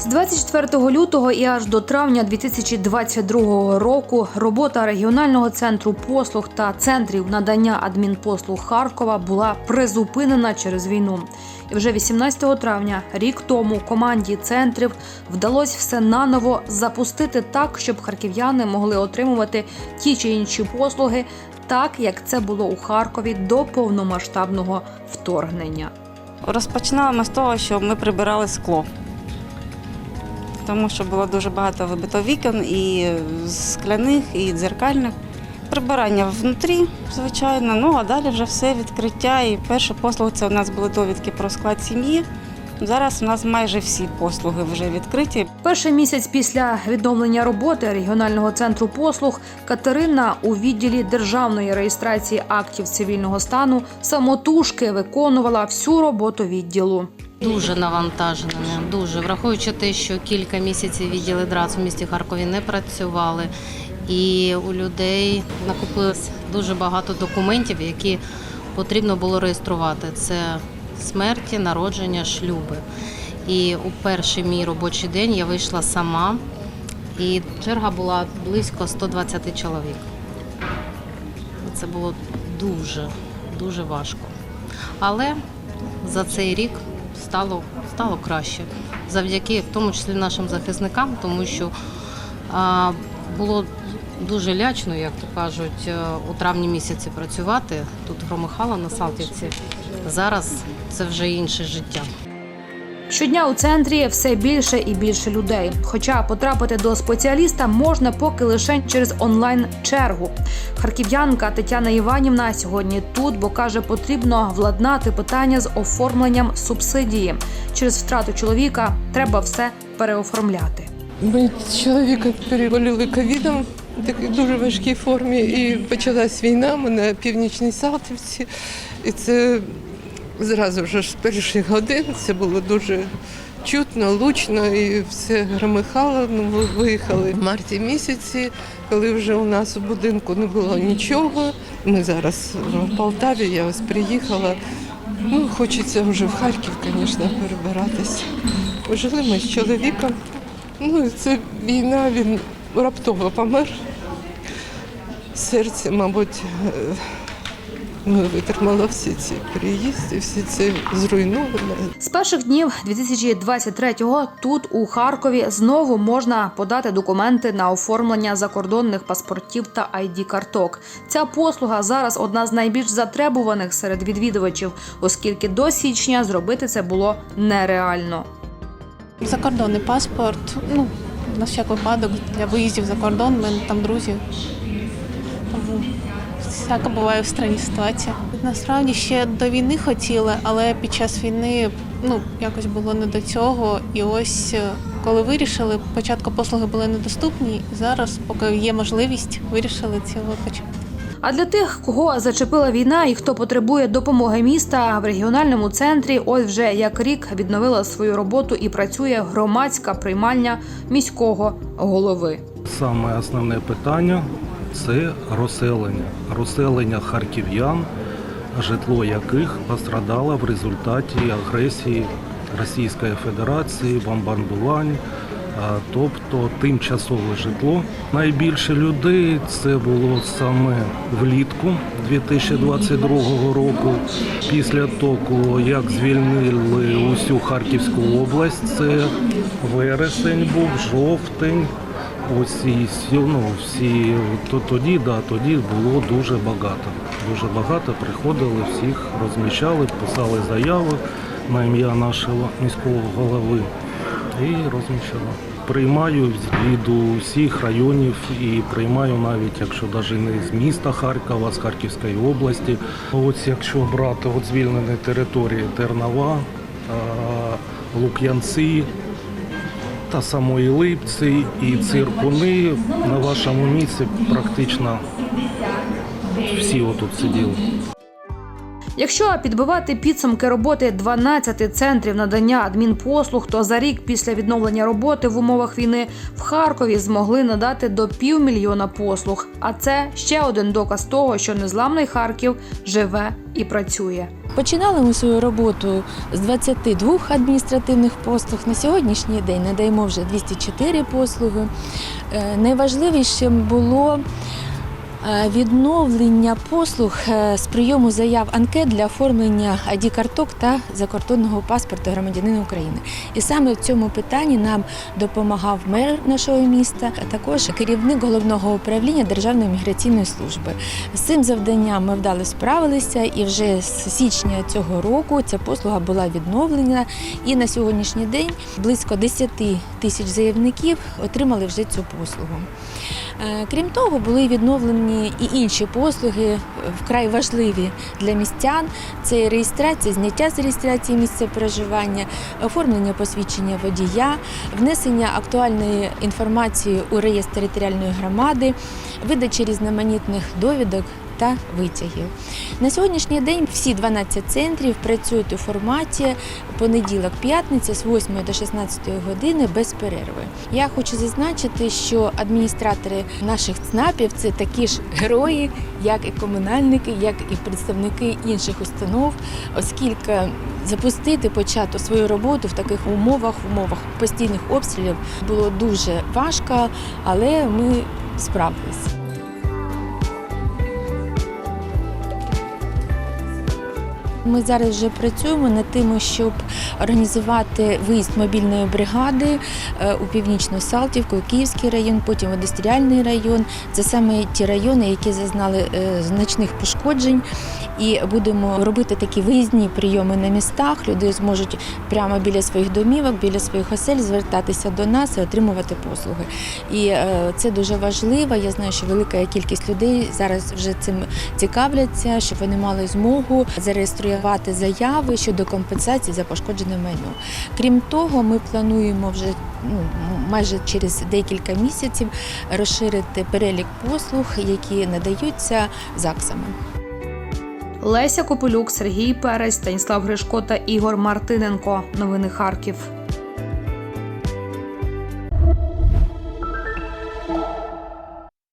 З 24 лютого і аж до травня 2022 року робота регіонального центру послуг та центрів надання адмінпослуг Харкова була призупинена через війну. І вже 18 травня, рік тому, команді центрів вдалося все наново запустити так, щоб харків'яни могли отримувати ті чи інші послуги, так як це було у Харкові до повномасштабного вторгнення. Розпочинали ми з того, що ми прибирали скло. Тому що було дуже багато вибито вікон і скляних, і дзеркальних. Прибирання внутрі, звичайно, ну а далі вже все відкриття. І перша послуга це у нас були довідки про склад сім'ї. Зараз у нас майже всі послуги вже відкриті. Перший місяць після відновлення роботи регіонального центру послуг Катерина у відділі державної реєстрації актів цивільного стану самотужки виконувала всю роботу відділу. Дуже навантажене, дуже враховуючи те, що кілька місяців відділи ДРАЦ у місті Харкові не працювали, і у людей накопилось дуже багато документів, які потрібно було реєструвати. Це смерті, народження, шлюби. І у перший мій робочий день я вийшла сама, і черга була близько 120 чоловік. Це було дуже, дуже важко. Але за цей рік стало, стало краще. Завдяки в тому числі нашим захисникам, тому що а, було дуже лячно, як то кажуть, е, у травні місяці працювати тут в на Салтівці. Зараз це вже інше життя. Щодня у центрі все більше і більше людей. Хоча потрапити до спеціаліста можна поки лише через онлайн чергу. Харків'янка Тетяна Іванівна сьогодні тут, бо каже, потрібно владнати питання з оформленням субсидії. Через втрату чоловіка треба все переоформляти. Ми чоловіка переболіли ковідом в дуже важкій формі. І почалась війна. Ми на північній Салтівці. І це зразу вже з перших годин це було дуже чутно, лучно і все громихало. Ну, виїхали в марті місяці, коли вже у нас у будинку не було нічого. Ми зараз в Полтаві, я ось приїхала. Ну, хочеться вже в Харків, звісно, перебиратися. Жили ми з чоловіком. Ну, це війна, він раптово помер. Серце, мабуть, не витримало всі ці переїзди, всі це зруйноване. З перших днів 2023-го тут у Харкові знову можна подати документи на оформлення закордонних паспортів та id карток. Ця послуга зараз одна з найбільш затребуваних серед відвідувачів, оскільки до січня зробити це було нереально. Закордонний паспорт, ну, на всяк випадок для виїздів за кордон, мене там друзі. Тому всяка буває в странній ситуації. Насправді ще до війни хотіли, але під час війни ну, якось було не до цього. І ось е, коли вирішили, спочатку послуги були недоступні, і зараз, поки є можливість, вирішили цього почати. А для тих, кого зачепила війна і хто потребує допомоги міста в регіональному центрі, ось вже як рік відновила свою роботу і працює громадська приймальня міського голови. Саме основне питання це розселення. Розселення харків'ян, житло яких пострадало в результаті агресії Російської Федерації, бомбардувань, тобто тимчасове житло. Найбільше людей це було саме влітку 2022 року. Після того, як звільнили усю Харківську область, це вересень був, жовтень. Ось і ну, всі то тоді, да, тоді було дуже багато. Дуже багато приходили, всіх розміщали, писали заяви на ім'я нашого міського голови і розміщали. Приймаю від усіх районів і приймаю навіть, якщо навіть не з міста Харкова, з Харківської області. Ось якщо брати от звільнені території Тернова, а, Лук'янці, та самої Липці і циркуни на вашому місці практично всі отут сиділи. Якщо підбивати підсумки роботи 12 центрів надання адмінпослуг, то за рік після відновлення роботи в умовах війни в Харкові змогли надати до півмільйона послуг. А це ще один доказ того, що незламний Харків живе і працює. Починали ми свою роботу з 22 адміністративних послуг. На сьогоднішній день надаємо вже 204 послуги. Е, Найважливішим було відновлення послуг е, з прийому заяв анкет для оформлення id карток та закордонного паспорту громадянина України. І саме в цьому питанні нам допомагав мер нашого міста, а також керівник головного управління Державної міграційної служби. З цим завданням ми вдало справилися, і вже з січня цього року ця послуга була відновлена. І на сьогоднішній день близько 10 тисяч заявників отримали вже цю послугу. Е, Крім того, були відновлені і інші послуги е, вкрай важливі для містян. Це реєстрація, зняття з реєстрації місця проживання, оформлення посвідчення водія, внесення актуальної інформації у реєстр територіальної громади, видача різноманітних довідок та витягів. На сьогоднішній день всі 12 центрів працюють у форматі понеділок-п'ятниця з 8 до 16 години без перерви. Я хочу зазначити, що адміністратори наших ЦНАПів це такі ж герої, як і комунальники, як і представники інших установ, оскільки запустити почати свою роботу в таких умовах, в умовах постійних обстрілів було дуже важко, але ми справилися. Ми зараз вже працюємо над тим, щоб організувати виїзд мобільної бригади е, у північну Салтівку, Київський район, потім індустріальний район. Це саме ті райони, які зазнали е, значних пошкоджень. І будемо робити такі виїзні прийоми на містах. Люди зможуть прямо біля своїх домівок, біля своїх осель звертатися до нас і отримувати послуги. І е, це дуже важливо. Я знаю, що велика кількість людей зараз вже цим цікавляться, щоб вони мали змогу зареєструвати заяви щодо компенсації за пошкоджене майно. Крім того, ми плануємо вже ну, майже через декілька місяців розширити перелік послуг, які надаються ЗАГСами. Леся Копилюк, Сергій Перець, Станіслав Гришко та Ігор Мартиненко. Новини Харків.